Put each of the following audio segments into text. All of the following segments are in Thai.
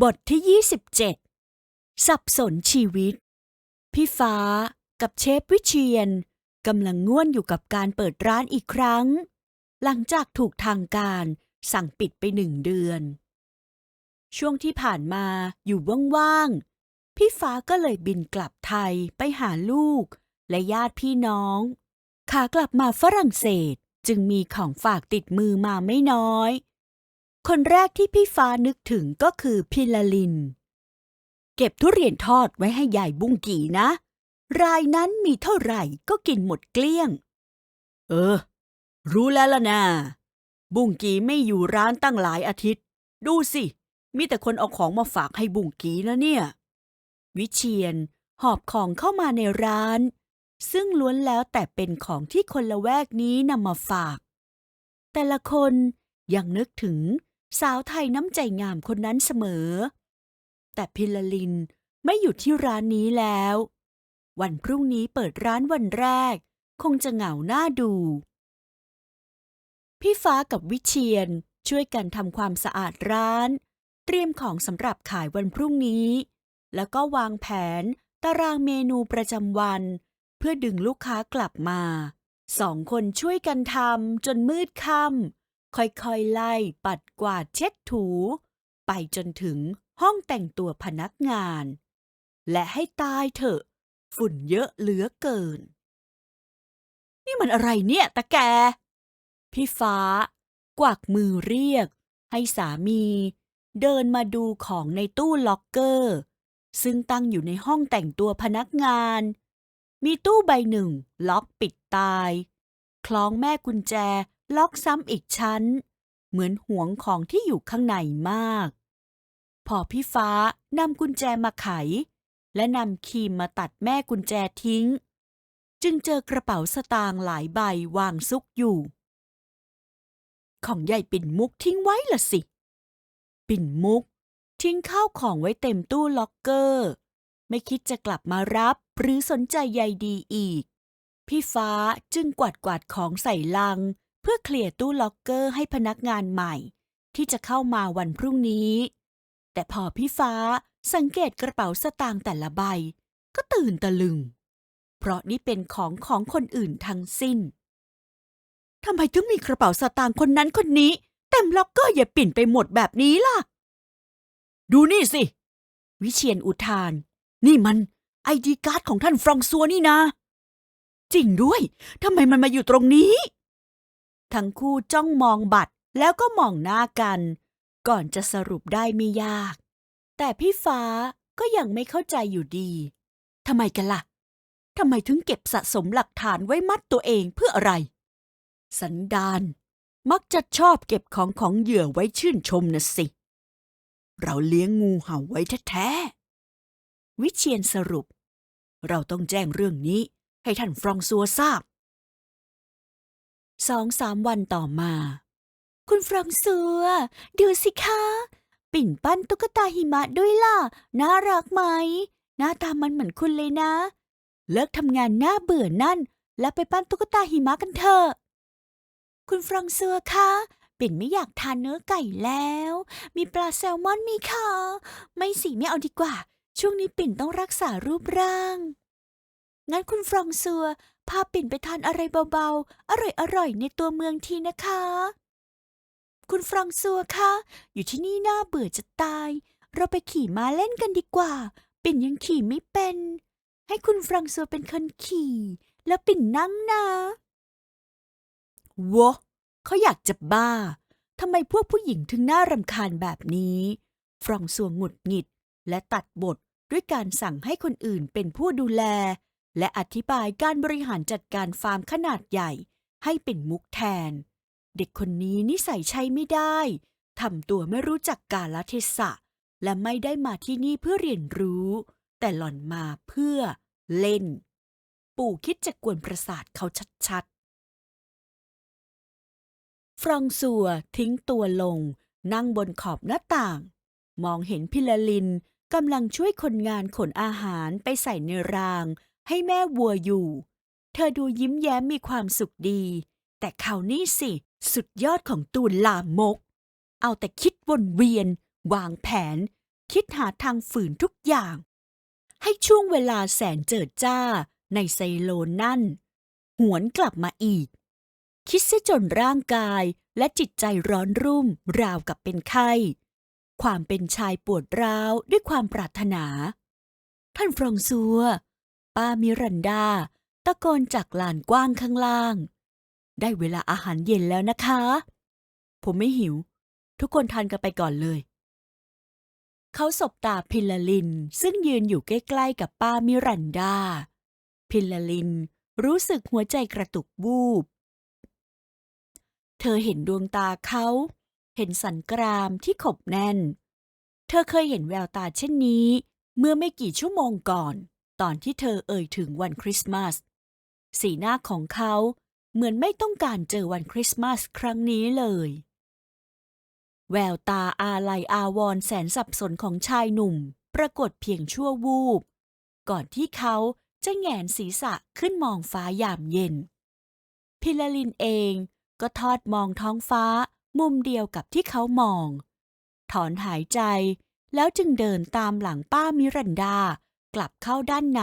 บทที่ 27 สับสนชีวิต พี่ฟ้ากับเชฟวิเชียนกำลังง่วนอยู่กับการเปิดร้านอีกครั้ง หลังจากถูกทางการสั่งปิดไปหนึ่งเดือน ช่วงที่ผ่านมาอยู่ว่างๆ พี่ฟ้าก็เลยบินกลับไทยไปหาลูก และญาติพี่น้อง ขากลับมาฝรั่งเศสจึงมีของฝากติดมือมาไม่น้อย คนแรกที่พี่ฟ้านึกถึงก็คือพิลาลิน เก็บทุเรียนทอดไว้ให้ยายบุ้งกีนะ รายนั้นมีเท่าไหร่ก็กินหมดเกลี้ยง เออ รู้แล้วล่ะนะบุ้งกีไม่อยู่ร้านตั้งหลายอาทิตย์ ดูสิ มีแต่คนเอาของมาฝากให้บุ้งกีนะเนี่ย วิเชียนหอบของเข้ามาในร้าน ซึ่งล้วนแล้วแต่เป็นของที่คนละแวกนี้นำมาฝาก แต่ละคนยังนึกถึง สาวไทยน้ำใจงามคนนั้นเสมอ แต่พิลาลินไม่อยู่ที่ร้านนี้แล้ว วันพรุ่งนี้เปิดร้านวันแรก คงจะเหงาหน้าดู พี่ฟ้ากับวิเชียนช่วยกันทำความสะอาดร้าน เตรียมของสำหรับขายวันพรุ่งนี้ แล้วก็วางแผนตารางเมนูประจำวัน เพื่อดึงลูกค้ากลับมา สองคนช่วยกันทำจนมืดค่ำ ค่อยๆไล่ปัดกวาดเช็ดถู ไปจนถึงห้องแต่งตัวพนักงาน และให้ตายเถอะ ฝุ่นเยอะเหลือเกิน นี่มันอะไรเนี่ยตะแก พี่ฟ้า กวักมือเรียก ให้สามี เดินมาดูของในตู้ล็อกเกอร์ ซึ่งตั้งอยู่ในห้องแต่งตัวพนักงาน มีตู้ใบหนึ่ง ล็อกปิดตาย คล้องแม่กุญแจ ล็อกซ้ำอีกชั้น เหมือนหวงของที่อยู่ข้างในมาก พอพี่ฟ้านำกุญแจมาไข และนำครีมมาตัดแม่กุญแจทิ้ง จึงเจอกระเป๋าสตางค์หลายใบวางซุกอยู่ ของใหญ่ปิ่นมุกทิ้งไว้ละสิ ปิ่นมุก ทิ้งข้าวของไว้เต็มตู้ล็อกเกอร์ ไม่คิดจะกลับมารับหรือสนใจใยดีอีก พี่ฟ้าจึงกวาดกวาดของใส่ลัง เพื่อเคลียร์ตู้ล็อกเกอร์ให้พนักงานใหม่ ที่จะเข้ามาวันพรุ่งนี้ แต่พอพี่ฟ้าสังเกตกระเป๋าสตางค์แต่ละใบ ก็ตื่นตะลึง เพราะนี่เป็นของของคนอื่นทั้งสิ้นทำไมถึงมีกระเป๋าสตางค์คนนั้นคนนี้เต็มล็อกเกอร์อย่าปิ่นไปหมดแบบนี้ล่ะ ดูนี่สิ วิเชียนอุทาน นี่มันไอดีการ์ดของท่านฟรองซัวนี่นะ จริงด้วยทำไมมันมาอยู่ตรงนี้ ทั้งคู่จ้องมองบัตรแล้วก็มองหน้ากัน ก่อนจะสรุปได้ไม่ยาก แต่พี่ฟ้าก็ยังไม่เข้าใจอยู่ดีทำไมกันล่ะทำไมถึงเก็บสะสมหลักฐานไว้มัดตัวเองเพื่ออะไร สันดานมักจะชอบเก็บของของเหยื่อไว้ชื่นชมนะสิ เราเลี้ยงงูเห่าไว้แท้ๆวิเชียนสรุป เราต้องแจ้งเรื่องนี้ให้ท่านฟรองซัวทราบ สองสามวันต่อมา คุณฟรองซัวดูสิคะ ปิ่นปั้นตุ๊กตาหิมะด้วยล่ะ น่ารักไหม หน้าตามันเหมือนคุณเลยนะ เลิกทำงานหน้าเบื่อนั่น แล้วไปปั้นตุ๊กตาหิมะกันเถอะ คุณฟรองซัวคะปิ่นไม่อยากทานเนื้อไก่แล้ว มีปลาแซลมอนมีค่ะ ไม่สิไม่เอาดีกว่า ช่วงนี้ปิ่นต้องรักษารูปร่าง งั้นคุณฟรองซัว พาปิ่นไปทานอะไรเบาๆ อร่อยๆ ในตัวเมืองทีนะคะ คุณฟรองซัวคะ อยู่ที่นี่น่าเบื่อจะตาย เราไปขี่ม้าเล่นกันดีกว่า ปิ่นยังขี่ไม่เป็น ให้คุณฟรองซัวเป็นคนขี่ แล้วปิ่นนั่งนะวะเขาอยากจะบ้า ทำไมพวกผู้หญิงถึงน่ารำคาญแบบนี้ ฟรองซัวหงุดหงิดและตัดบทด้วยการสั่งให้คนอื่นเป็นผู้ดูแล และอธิบายการบริหารจัดการฟาร์มขนาดใหญ่ ให้เป็นมุกแทน เด็กคนนี้นิสัยใช้ไม่ได้ทำตัวไม่รู้จักกาลเทศะ และไม่ได้มาที่นี่เพื่อเรียนรู้ แต่หล่อนมาเพื่อเล่น ปู่คิดจะกวนประสาทเขาชัดๆ ฟรองซัวทิ้งตัวลง นั่งบนขอบหน้าต่าง มองเห็นพิลาลินกำลังช่วยคนงานขนอาหารไปใส่ในราง ให้แม่วัวอยู่ เธอดูยิ้มแย้มมีความสุขดี แต่เขานี่สิ สุดยอดของตูนลามก เอาแต่คิดวนเวียน วางแผน คิดหาทางฝืนทุกอย่าง ให้ช่วงเวลาแสนเจิดจ้าในไซโลนั่น หวนกลับมาอีก คิดเสียจนร่างกายและจิตใจร้อนรุ่มราวกับเป็นไข้ ความเป็นชายปวดร้าวด้วยความปรารถนา ท่านฟรองซัว ป้ามิรันดา ตะโกนจากลานกว้างข้างล่าง ได้เวลาอาหารเย็นแล้วนะคะ ผมไม่หิว ทุกคนทานกันไปก่อนเลย เขาสบตาพิลลาลินซึ่งยืนอยู่ใกล้ๆกับป้ามิรันดา พิลลาลินรู้สึกหัวใจกระตุกวูบ เธอเห็นดวงตาเขา เห็นสันกรามที่ขบแน่น เธอเคยเห็นแววตาเช่นนี้ เมื่อไม่กี่ชั่วโมงก่อน ตอนที่เธอเอ่ยถึงวันคริสต์มาส สีหน้าของเขาเหมือนไม่ต้องการเจอวันคริสต์มาสครั้งนี้เลย แววตาอาลัยอาวรแสนสับสนของชายหนุ่ม ปรากฏเพียงชั่ววูบ ก่อนที่เขาจะแหงนศีรษะขึ้นมองฟ้ายามเย็น พิลาลินเองก็ทอดมองท้องฟ้ามุมเดียวกับที่เขามอง ถอนหายใจแล้วจึงเดินตามหลังป้ามิรันดา กลับเข้าด้านใน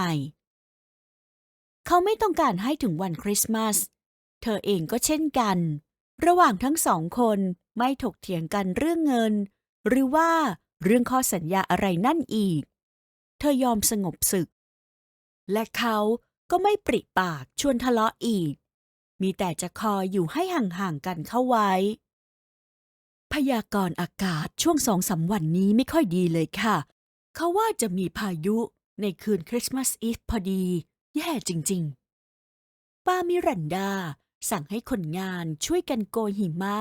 เขาไม่ต้องการให้ถึงวันคริสต์มาส เธอเองก็เช่นกัน ระหว่างทั้งสองคนไม่ถกเถียงกันเรื่องเงิน หรือว่าเรื่องข้อสัญญาอะไรนั่นอีก เธอยอมสงบศึก และเขาก็ไม่ปริปากชวนทะเลาะอีก มีแต่จะคอยอยู่ให้ห่างๆกันเข้าไว้ พยากรณ์อากาศช่วงสองสามวันนี้ไม่ค่อยดีเลยค่ะ เขาว่าจะมีพายุ ในคืนคริสต์มาสอีฟพอดี แย่จริง ๆ ป้ามิรันดาสั่งให้คนงานช่วยกันโกยหิมะ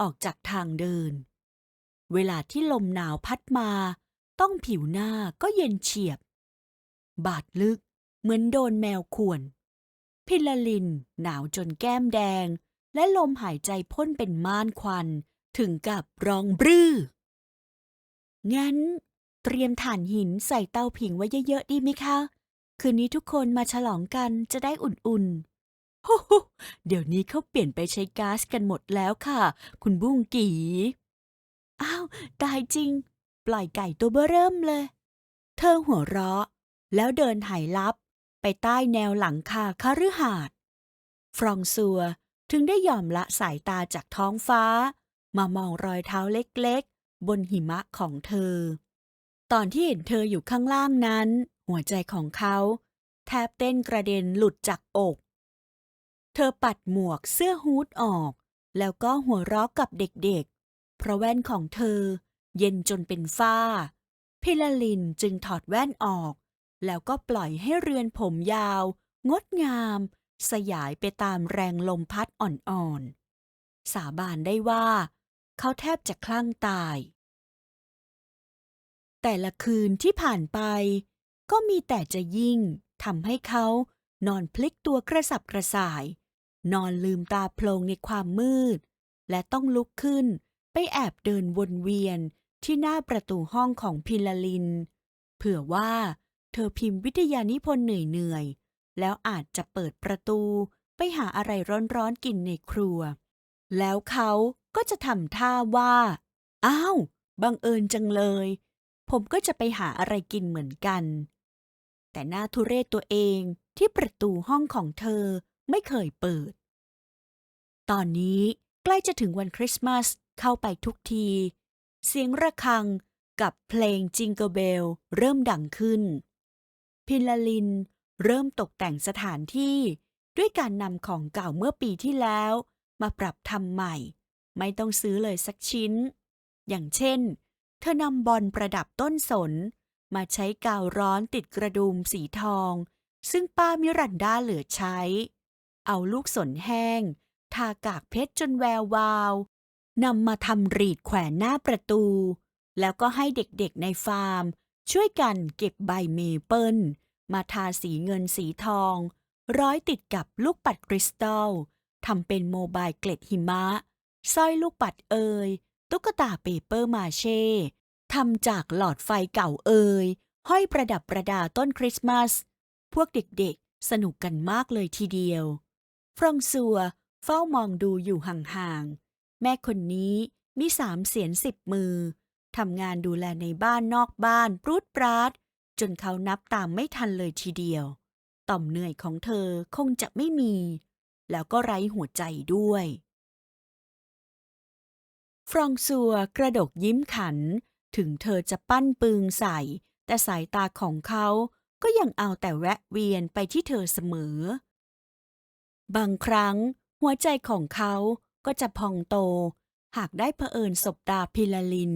ออกจากทางเดิน เวลาที่ลมหนาวพัดมา ต้องผิวหน้าก็เย็นเฉียบ บาดลึกเหมือนโดนแมวข่วน พิลาลินหนาวจนแก้มแดง และลมหายใจพ่นเป็นม่านควันถึงกับร้องบรื้องั้น เตรียมถ่านหินใส่เตาผิงไว้เยอะๆดีไหมคะ คืนนี้ทุกคนมาฉลองกันจะได้อุ่นๆโฮโหเดี๋ยวนี้เขาเปลี่ยนไปใช้ก๊าซกันหมดแล้วค่ะ คุณบุ้งกีอ้าวตายจริง ปล่อยไก่ตัวเบ้อเริ่มเลย เธอหัวเราะ แล้วเดินหายลับ ไปใต้แนวหลังคาคฤหาสน์ฟรองซัวถึงได้ยอมละสายตาจากท้องฟ้า มามองรอยเท้าเล็กๆ บนหิมะของเธอ ตอนที่เห็นเธออยู่ข้างล่างนั้น หัวใจของเขาแทบเต้นกระเด็นหลุดจากอก เธอปัดหมวกเสื้อฮูดออก แล้วก็หัวเราะกับเด็กๆ เพราะแว่นของเธอ เย็นจนเป็นฝ้า พิลาลินจึงถอดแว่นออก แล้วก็ปล่อยให้เรือนผมยาว งดงาม สยายไปตามแรงลมพัดอ่อนๆ สาบานได้ว่า เขาแทบจะคลั่งตาย แต่ละคืนที่ผ่านไป ก็มีแต่จะยิ่งทำให้เขานอนพลิกตัวกระสับกระส่าย นอนลืมตาโพลงในความมืด และต้องลุกขึ้นไปแอบเดินวนเวียนที่หน้าประตูห้องของพิลาลิน เผื่อว่าเธอพิมพ์วิทยานิพนธ์เหนื่อยๆ แล้วอาจจะเปิดประตูไปหาอะไรร้อนๆกินในครัว แล้วเขาก็จะทำท่าว่า อ้าว บังเอิญจังเลย ผมก็จะไปหาอะไรกินเหมือนกัน แต่หน้าทุเรศตัวเองที่ประตูห้องของเธอไม่เคยเปิด ตอนนี้ใกล้จะถึงวันคริสต์มาสเข้าไปทุกที เสียงระฆังกับเพลงจิงเกิลเบลเริ่มดังขึ้น พิลาลินเริ่มตกแต่งสถานที่ด้วยการนำของเก่าเมื่อปีที่แล้ว มาปรับทำใหม่ ไม่ต้องซื้อเลยสักชิ้น อย่างเช่น เธอนำบอลประดับต้นสน มาใช้กาวร้อนติดกระดุมสีทอง ซึ่งป้ามิรันดาเหลือใช้ เอาลูกสนแห้ง ทากากเพชรจนแวววาวนำมาทำรีดแขวนหน้าประตู แล้วก็ให้เด็กๆในฟาร์ม ช่วยกันเก็บใบเมเปิลมาทาสีเงินสีทอง ร้อยติดกับลูกปัดคริสตัลทำเป็นโมบายเกล็ดหิมะสร้อยลูกปัดเอย ตุ๊กตาเปเปอร์มาเช่ทำจากหลอดไฟเก่าเอยห้อยประดับประดาต้นคริสต์มาส พวกเด็กๆ สนุกกันมากเลยทีเดียว ฟรองซัวเฝ้ามองดูอยู่ห่างๆ แม่คนนี้มีสามเสียนสิบมือ ทำงานดูแลในบ้านนอกบ้านปรูดปราด จนเขานับตามไม่ทันเลยทีเดียว ต่อมเหนื่อยของเธอคงจะไม่มี แล้วก็ไร้หัวใจด้วย ฟรองซัวกระดกยิ้มขัน ถึงเธอจะปั้นปึงใส่ แต่สายตาของเขาก็ยังเอาแต่แวะเวียนไปที่เธอเสมอ บางครั้งหัวใจของเขาก็จะพองโต หากได้เผอิญสบตาพิลาลิน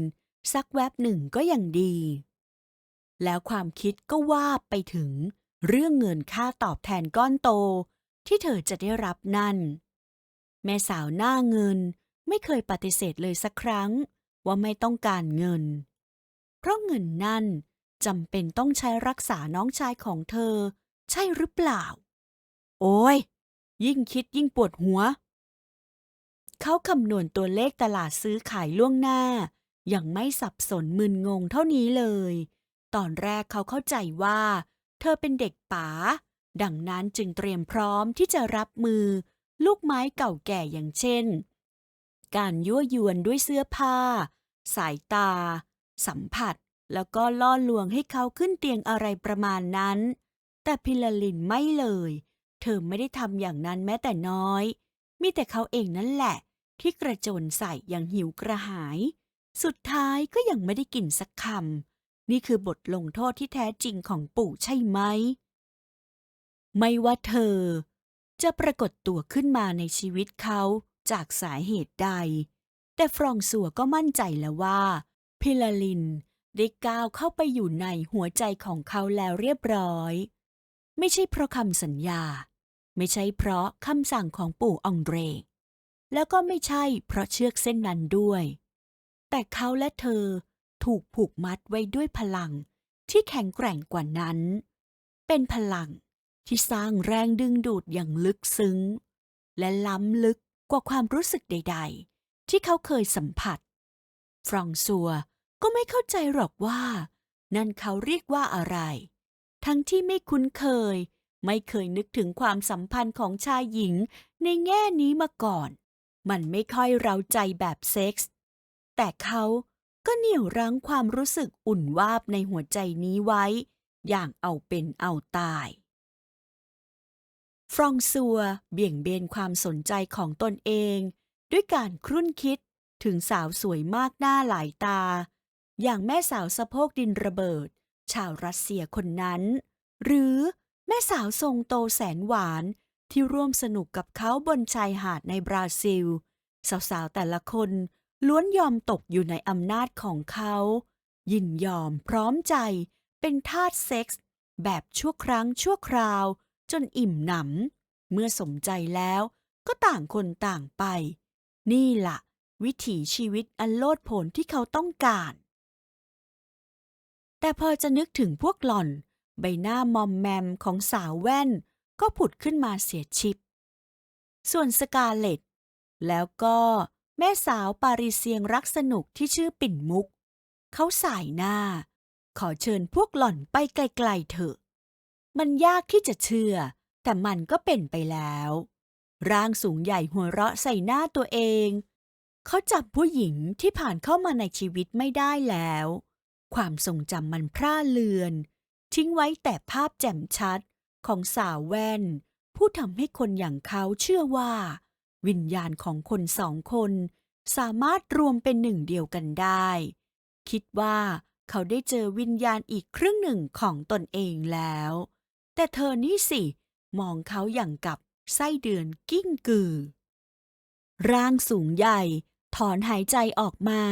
สักแวบหนึ่งก็ยังดี แล้วความคิดก็ว่าไปถึง เรื่องเงินค่าตอบแทนก้อนโต ที่เธอจะได้รับนั่น แม่สาวหน้าเงิน ไม่เคยปฏิเสธเลยสักครั้งว่าไม่ต้องการเงิน เพราะเงินนั่นจำเป็นต้องใช้รักษาน้องชายของเธอ ใช่หรือเปล่า โอ้ย ยิ่งคิดยิ่งปวดหัว เขาคำนวณตัวเลขตลาดซื้อขายล่วงหน้า ยังไม่สับสนมึนงงเท่านี้เลย ตอนแรกเขาเข้าใจว่า เธอเป็นเด็กป๋า ดังนั้นจึงเตรียมพร้อมที่จะรับมือ ลูกไม้เก่าแก่อย่างเช่น การยั่วยวนด้วยเสื้อผ้า สายตา สัมผัส แล้วก็ล่อลวงให้เขาขึ้นเตียงอะไรประมาณนั้น แต่พิลาลินไม่เลย เธอไม่ได้ทำอย่างนั้นแม้แต่น้อย มีแต่เขาเองนั่นแหละ ที่กระโจนใส่อย่างหิวกระหาย สุดท้ายก็ยังไม่ได้กินสักคำ นี่คือบทลงโทษที่แท้จริงของปู่ใช่ไหม ไม่ว่าเธอ จะปรากฏตัวขึ้นมาในชีวิตเขา จากสาเหตุใด แต่ฟรองซัวก็มั่นใจแล้วว่า พิลาลินได้ก้าวเข้าไปอยู่ในหัวใจของเขาแล้วเรียบร้อย ไม่ใช่เพราะคำสัญญา ไม่ใช่เพราะคำสั่งของปู่องเดรแล้วก็ไม่ใช่เพราะเชือกเส้นนั้นด้วย แต่เขาและเธอถูกผูกมัดไว้ด้วยพลังที่แข็งแกร่งกว่านั้น เป็นพลังที่สร้างแรงดึงดูดอย่างลึกซึ้ง และล้ำลึก กว่าความรู้สึกใด ๆ ที่เขาเคยสัมผัส ฟรองซัวก็ไม่เข้าใจหรอกว่า นั่นเขาเรียกว่าอะไร ทั้งที่ไม่คุ้นเคย ไม่เคยนึกถึงความสัมพันธ์ของชายหญิงในแง่นี้มาก่อน มันไม่ค่อยเราใจแบบเซ็กส์แต่เขาก็เหนี่ยวรั้งความรู้สึกอุ่นวาบในหัวใจนี้ไว้ อย่างเอาเป็นเอาตาย ฟรองซัวเบี่ยงเบนความสนใจของตนเอง ด้วยการครุ่นคิดถึงสาวสวยมากหน้าหลายตา อย่างแม่สาวสะโพกดินระเบิด ชาวรัสเซียคนนั้น หรือแม่สาวทรงโตแสนหวานที่ร่วมสนุกกับเขาบนชายหาดในบราซิล สาวๆแต่ละคนล้วนยอมตกอยู่ในอำนาจของเขา ยินยอมพร้อมใจเป็นทาสเซ็กส์แบบชั่วครั้งชั่วคราว จนอิ่มหนำ เมื่อสมใจแล้วก็ต่างคนต่างไป นี่ล่ะ วิถีชีวิตอันโลดโผนที่เขาต้องการ แต่พอจะนึกถึงพวกหล่อน ใบหน้ามอมแมมของสาวแว่น ก็ผุดขึ้นมาเสียชิบ ส่วนสกาเลตแล้วก็แม่สาวปาริเซียงรักสนุกที่ชื่อปิ่นมุก เขาสายหน้า ขอเชิญพวกหล่อนไปไกลๆเถอะ มันยากที่จะเชื่อ แต่มันก็เป็นไปแล้ว ร่างสูงใหญ่หัวเราะใส่หน้าตัวเอง เขาจับผู้หญิงที่ผ่านเข้ามาในชีวิตไม่ได้แล้ว ความทรงจำมันพร่าเลือน ทิ้งไว้แต่ภาพแจ่มชัดของสาวแว่น ผู้ทำให้คนอย่างเขาเชื่อว่า วิญญาณของคนสองคนสามารถรวมเป็นหนึ่งเดียวกันได้ คิดว่าเขาได้เจอวิญญาณอีกครึ่งหนึ่งของตนเองแล้ว แต่เธอนี่สิ มองเขาอย่างกับไส้เดือนกิ้งกือ ร่างสูงใหญ่ ถอนหายใจออกมา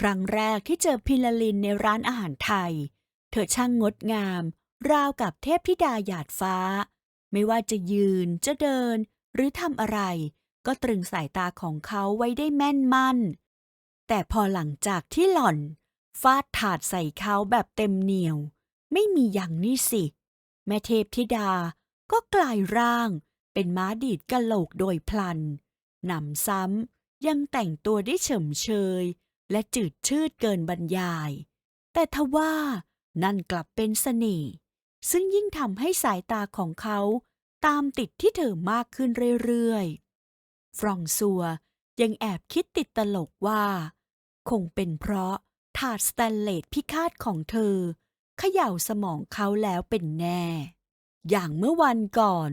ครั้งแรกที่เจอพิลาลินในร้านอาหารไทย เธอช่างงดงาม ราวกับเทพธิดาหยาดฟ้า ไม่ว่าจะยืนจะเดิน หรือทำอะไร ก็ตรึงสายตาของเขาไว้ได้แม่นมั่น แต่พอหลังจากที่หล่อนฟาดถาดใส่เขาแบบเต็มเหนียว ไม่มีอย่างนี่สิ แม่เทพธิดาก็กลายร่างเป็นม้าดีดกะโหลกโดยพลันหนำซ้ำยังแต่งตัวได้เฉมเชย และจืดชืดเกินบรรยาย แต่ทว่านั่นกลับเป็นเสน่ห์ซึ่งยิ่งทำให้สายตาของเขาตามติดที่เธอมากขึ้นเรื่อยๆ ฟรองซัวยังแอบคิดติดตลกว่า คงเป็นเพราะถาดสแตนเลสพิฆาตของเธอ ขย่าสมองเขาแล้วเป็นแน่ อย่างเมื่อวันก่อน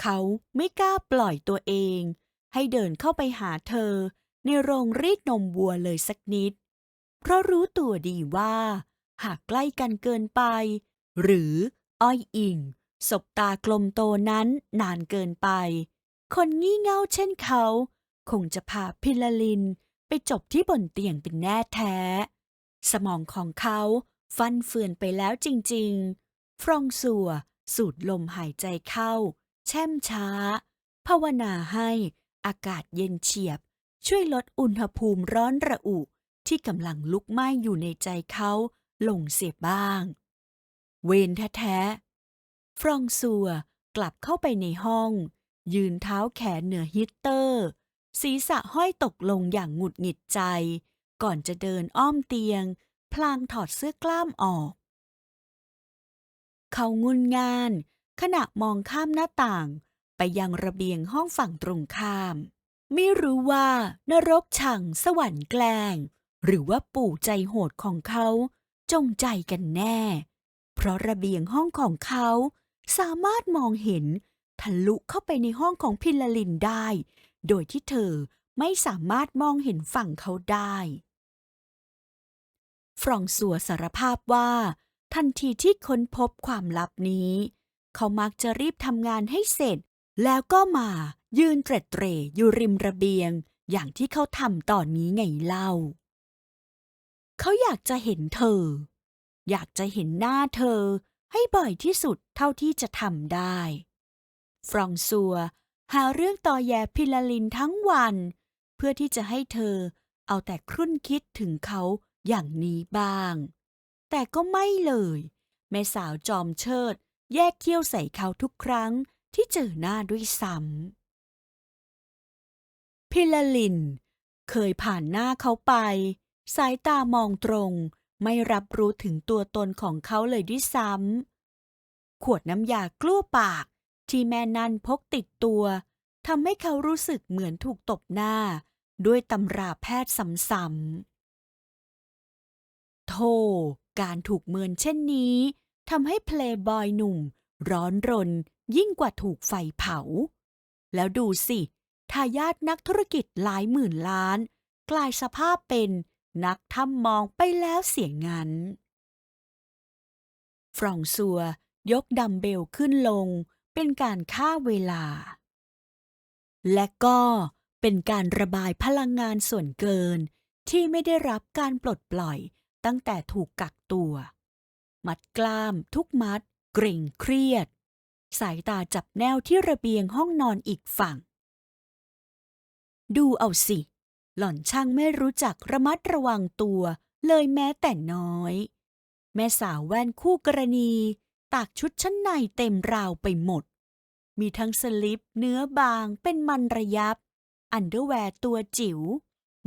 เขาไม่กล้าปล่อยตัวเอง ให้เดินเข้าไปหาเธอ ในโรงรีดนมวัวเลยสักนิด เพราะรู้ตัวดีว่า หากใกล้กันเกินไป หรืออ้อยอิงสบตากลมโตนั้นนานเกินไป คนงี่เง่าเช่นเขา คงจะพาพิลาลินไปจบที่บนเตียงเป็นแน่แท้ สมองของเขา ฟันเฟือนไปแล้วจริงๆ ฟรองซัว สูดลมหายใจเข้า แช่มช้า ภาวนาให้อากาศเย็นเฉียบ ช่วยลดอุณหภูมิร้อนระอุ ที่กำลังลุกไหม้อยู่ในใจเขาลงเสียบ้าง เวนแท้ๆ ฟรองซัวกลับเข้าไปในห้อง ยืนเท้าแขนเหนือฮีตเตอร์ ศีรษะห้อยตกลงอย่างหงุดหงิดใจ ก่อนจะเดินอ้อมเตียง พลางถอดเสื้อกล้ามออก เขางุนงาน ขณะมองข้ามหน้าต่าง ไปยังระเบียงห้องฝั่งตรงข้าม ไม่รู้ว่านรกชังสวรรค์แกล้ง หรือว่าปู่ใจโหดของเขาจงใจกันแน่ เพราะระเบียงห้องของเขาสามารถมองเห็นทะลุเข้าไปในห้องของพิลลินได้ โดยที่เธอไม่สามารถมองเห็นฝั่งเขาได้ ฟรองซัวสารภาพว่า ทันทีที่ค้นพบความลับนี้ เขามักจะรีบทำงานให้เสร็จ แล้วก็มายืนเตร็ดเตรอยู่ริมระเบียง อย่างที่เขาทำตอนนี้ไงเล่า เขาอยากจะเห็นเธอ อยากจะเห็นหน้าเธอให้บ่อยที่สุดเท่าที่จะทำได้ ฟรองซัว หาเรื่องต่อแยพิลาลินทั้งวัน เพื่อที่จะให้เธอเอาแต่ครุ่นคิดถึงเขา อย่างนี้บ้าง แต่ก็ไม่เลย แม่สาวจอมเชิด แยกเขี้ยวใส่เขาทุกครั้งที่เจอหน้าด้วยซ้ำพิลาลิน เคยผ่านหน้าเขาไป สายตามองตรง ไม่รับรู้ถึงตัวตนของเขาเลยด้วยซ้ำขวดน้ำยากลั้วปากที่แม่นันพกติดตัวทำให้เขารู้สึกเหมือนถูกตบหน้า ด้วยตำราแพทย์ซ้ำๆ โธ่การถูกเมินเช่นนี้ทำให้เพลย์บอยหนุ่ม ร้อนรนยิ่งกว่าถูกไฟเผา แล้วดูสิทายาทนักธุรกิจหลายหมื่นล้าน กลายสภาพเป็นนักทำมองไปแล้วเสียงั้น ฟรองซัวยกดัมเบลขึ้นลง เป็นการฆ่าเวลา และก็เป็นการระบายพลังงานส่วนเกินที่ไม่ได้รับการปลดปล่อย ตั้งแต่ถูกกักตัว มัดกล้ามทุกมัด เกรงเครียด สายตาจับแนวที่ระเบียงห้องนอนอีกฝั่ง ดูเอาสิ หล่อนช่างไม่รู้จักระมัดระวังตัวเลยแม้แต่น้อย แม่สาวแว่นคู่กรณี ตากชุดชั้นในเต็มราวไปหมด มีทั้งสลิปเนื้อบางเป็นมันระยับ อันเดอร์แวร์ตัวจิ๋ว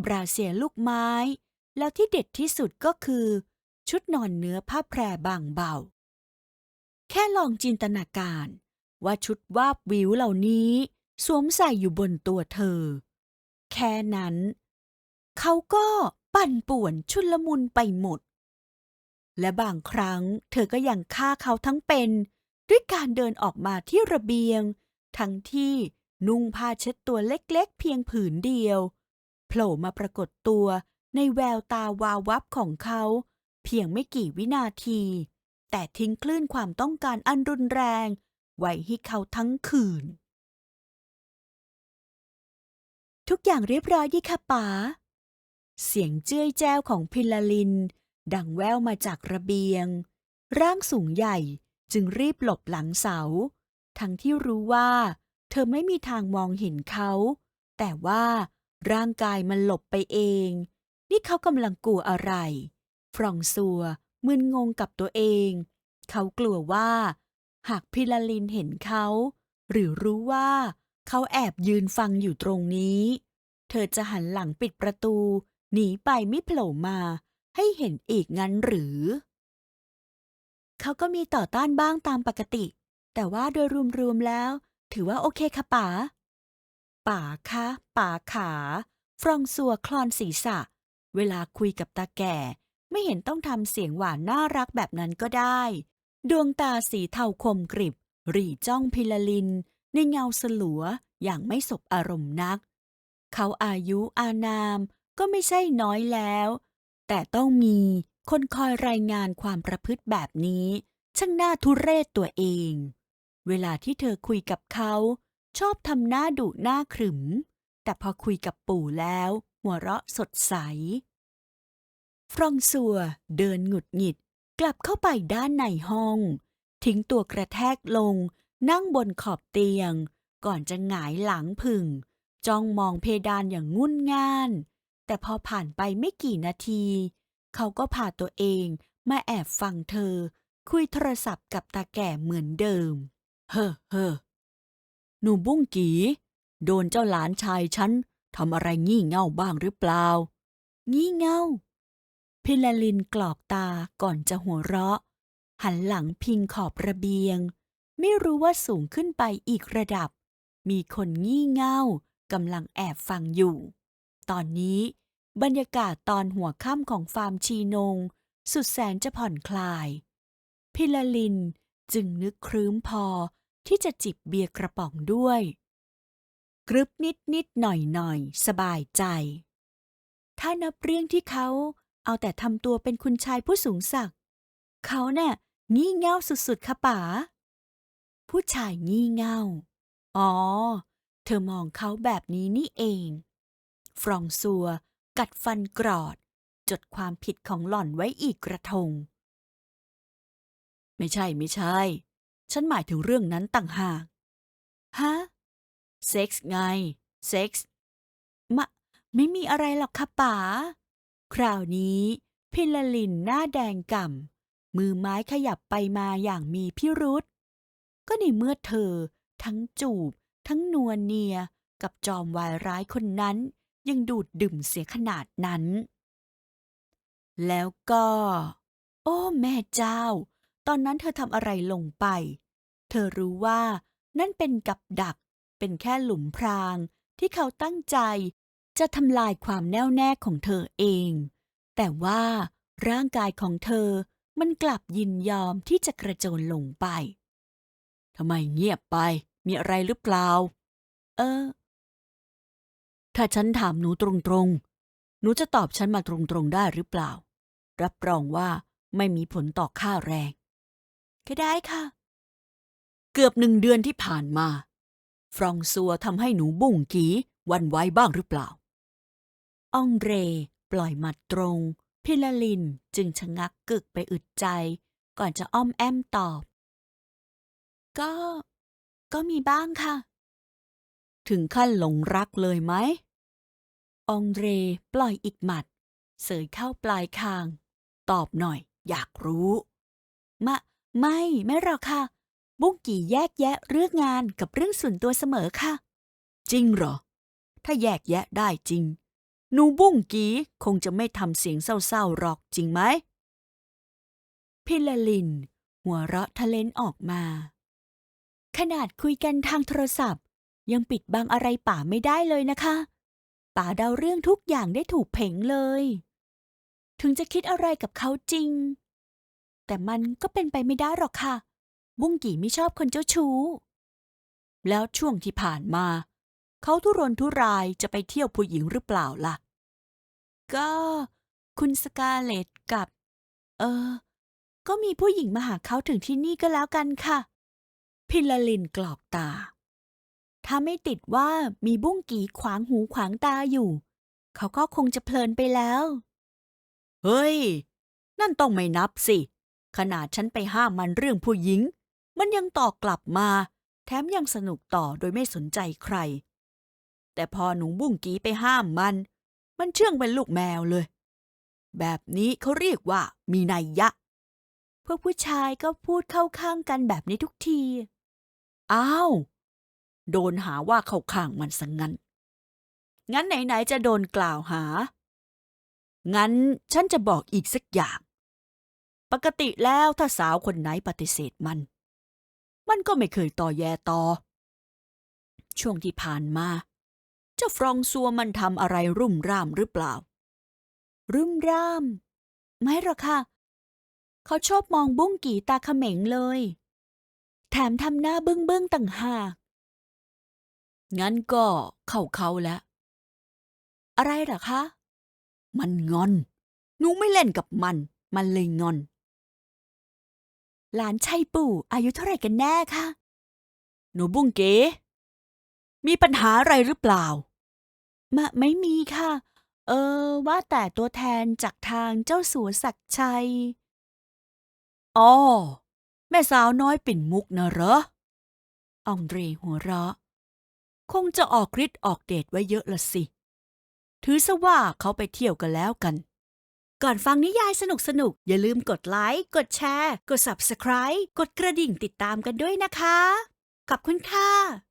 บราเซียลูกไม้ แล้วที่เด็ดที่สุดก็คือ ชุดนอนเนื้อผ้าแพรบางเบา แค่ลองจินตนาการ ว่าชุดวาบวิวเหล่านี้ สวมใส่อยู่บนตัวเธอ แค่นั้น เขาก็ปั่นป่วนชุลมุนไปหมด และบางครั้งเธอก็ยังฆ่าเขาทั้งเป็น ด้วยการเดินออกมาที่ระเบียง ทั้งที่นุ่งผ้าเช็ดตัวเล็กๆ เพียงผืนเดียว โผล่มาปรากฏตัว ในแววตาวาววับของเขา เพียงไม่กี่วินาที แต่ทิ้งคลื่นความต้องการอันรุนแรง ไว้ให้เขาทั้งคืน ทุกอย่างเรียบร้อยดีค่ะป๋าเสียงเจ้ยแจ้วของพิลาลิน ดังแววมาจากระเบียง ร่างสูงใหญ่จึงรีบหลบหลังเสา ทั้งที่รู้ว่า เธอไม่มีทางมองเห็นเขา แต่ว่าร่างกายมันหลบไปเอง นี่เขากำลังกลัวอะไร ฟรองซัวมึนงงกับตัวเอง เขากลัวว่า หากพิลาลินเห็นเขา หรือรู้ว่าเขาแอบยืนฟังอยู่ตรงนี้ เธอจะหันหลังปิดประตู หนีไปไม่โผล่มา ให้เห็นอีกงั้นหรือ เขาก็มีต่อต้านบ้างตามปกติ แต่ว่าโดยรวมๆแล้ว ถือว่าโอเคค่ะป๋าป๋าคะป๋าขา ฟรองซัวคลอนศีรษะ เวลาคุยกับตาแก่ ไม่เห็นต้องทำเสียงหวานน่ารักแบบนั้นก็ได้ ดวงตาสีเทาคมกริบ หรี่จ้องพิลลิน ในเงาสลัวอย่างไม่สบอารมณ์นัก เขาอายุอานามก็ไม่ใช่น้อยแล้ว แต่ต้องมีคนคอยรายงานความประพฤติแบบนี้ ช่างน่าทุเรศตัวเอง เวลาที่เธอคุยกับเขา ชอบทำหน้าดุหน้าขรึม แต่พอคุยกับปู่แล้ว หัวเราะสดใส ฟรองซัวเดินหงุดหงิดกลับเข้าไปด้านในห้อง ทิ้งตัวกระแทกลง นั่งบนขอบเตียง ก่อนจะหงายหลังผึ่ง จ้องมองเพดานอย่างงุ่นง่าน แต่พอผ่านไปไม่กี่นาที เขาก็พาตัวเองมาแอบฟังเธอ คุยโทรศัพท์กับตาแก่เหมือนเดิม เฮ้อเฮ้อหนูบุ้งกี โดนเจ้าหลานชายฉัน ทำอะไรงี่เง่าบ้างหรือเปล่า งี่เง่า พิลลินกรอกตาก่อนจะหัวเราะ หันหลังพิงขอบระเบียง ไม่รู้ว่าสูงขึ้นไปอีกระดับ มีคนงี่เง่ากำลังแอบฟังอยู่ ตอนนี้บรรยากาศตอนหัวค่ำของฟาร์มชีนง สุดแสนจะผ่อนคลาย พิลลินจึงนึกครื้มพอที่จะจิบเบียร์กระป๋องด้วย กรึบนิดนิดหน่อยหน่อยสบายใจ ถ้านับเรื่องที่เขาเอาแต่ทำตัวเป็นคุณชายผู้สูงศักดิ์เขาเน่ะงี่เง่าสุดๆค่ะป๋าผู้ชายงี่เง่า อ๋อ เธอมองเขาแบบนี้นี่เอง ฟรองซัว กัดฟันกรอด จดความผิดของหล่อนไว้อีกกระทง ไม่ใช่ไม่ใช่ ฉันหมายถึงเรื่องนั้นต่างหาก ฮะ เซ็กส์ไง เซ็กส์มะ ไม่มีอะไรหรอกค่ะป๋า คราวนี้พิลลินหน้าแดงก่ำ มือไม้ขยับไปมาอย่างมีพิรุษ ก็ในเมื่อเธอ ทั้งจูบ ทั้งนวลเนียกับจอมวายร้ายคนนั้น ยังดูดดื่มเสียขนาดนั้น แล้วก็ โอ้ แม่เจ้า ตอนนั้นเธอทำอะไรลงไป เธอรู้ว่านั่นเป็นกับดัก เป็นแค่หลุมพรางที่เขาตั้งใจ จะทำลายความแน่วแน่ของเธอเอง แต่ว่าร่างกายของเธอมันกลับยินยอมที่จะกระโจนลงไปทำไมเงียบไป มีอะไรหรือเปล่า เออ ถ้าฉันถามหนูตรงๆ หนูจะตอบฉันมาตรงๆได้หรือเปล่า รับรองว่าไม่มีผลต่อค่าแรง ก็ได้ค่ะ เกือบหนึ่งเดือนที่ผ่านมา ฟรองซัวทำให้หนูบุ้งกีวันไหวบ้างหรือเปล่า อองเร ปล่อยหมัดตรง พิลาลินจึงชะงักกึกไปอึดใจ ก่อนจะอ้อมแอมตอบ ก็ ก็มีบ้างค่ะ ถึงขั้นหลงรักเลยไหม อองเร ปล่อยอีกหมัด เสยเข้าปลายคาง ตอบหน่อย อยากรู้ มะ ไม่ ไม่หรอกค่ะ บุ้งกี่แยกแยะเรื่องงานกับเรื่องส่วนตัวเสมอค่ะ จริงเหรอ ถ้าแยกแยะได้จริง หนูบุ้งกีคงจะไม่ทำเสียงเศร้าๆหรอกจริงไหม พิลาลิน หัวเราะทะเลนออกมา ขนาดคุยกันทางโทรศัพท์ ยังปิดบังอะไรป่าไม่ได้เลยนะคะป่าเดาเรื่องทุกอย่างได้ถูกเพ่งเลย ถึงจะคิดอะไรกับเขาจริง แต่มันก็เป็นไปไม่ได้หรอกค่ะ บุ้งกี่ไม่ชอบคนเจ้าชู้ แล้วช่วงที่ผ่านมา เขาทุรนทุรายจะไปเที่ยวผู้หญิงหรือเปล่าล่ะ ก็คุณสกาเลตกับ เออ ก็มีผู้หญิงมาหาเขาถึงที่นี่ก็แล้วกันค่ะ พิลาลินกรอกตา ถ้าไม่ติดว่ามีบุ้งกีขวางหูขวางตาอยู่ เขาก็คงจะเพลินไปแล้ว เฮ้ย นั่นต้องไม่นับสิขนาดฉันไปห้ามมันเรื่องผู้หญิง มันยังตอบกลับมา แถมยังสนุกต่อโดยไม่สนใจใคร แต่พอหนูบุ้งกีไปห้ามมัน มันเชื่องเป็นลูกแมวเลย แบบนี้เขาเรียกว่ามีนัยยะ พวกผู้ชายก็พูดเข้าข้างกันแบบนี้ทุกที อ้าว โดนหาว่าเข้าข้างมันสังงั้น งั้นไหนๆจะโดนกล่าวหา งั้นฉันจะบอกอีกสักอย่าง ปกติแล้วถ้าสาวคนไหนปฏิเสธมัน มันก็ไม่เคยต่อแยต่อ ช่วงที่ผ่านมา เจ้าฟรองซัวมันทำอะไรรุ่มร่ามหรือเปล่า รุ่มร่าม ไม่หรอกค่ะ เขาชอบมองบุ้งกี่ตาเขม็งเลย แถมทำหน้าบึ้งบึ้งต่างหาก งั้นก็เข้าเขาแล้ว อะไรหรอคะ มันงอน หนูไม่เล่นกับมัน มันเลยงอน หลานชัยปู่อายุเท่าไหร่กันแน่คะหนูบุ้งเก๋ มีปัญหาอะไรหรือเปล่ามะไม่มีค่ะ เออ ว่าแต่ตัวแทนจากทางเจ้าสัวศักดิ์ชัย อ๋อ แม่สาวน้อยปิ่นมุกนะเหรอ อองเดรหัวเราะ คงจะออกฤทธิ์ออกเดชไว้เยอะละสิ ถือซะว่าเขาไปเที่ยวกันแล้วกัน ก่อนฟังนิยายสนุกๆอย่าลืมกดไลค์ กดแชร์ กด Subscribe กดกระดิ่งติดตามกันด้วยนะคะ ขอบคุณค่ะ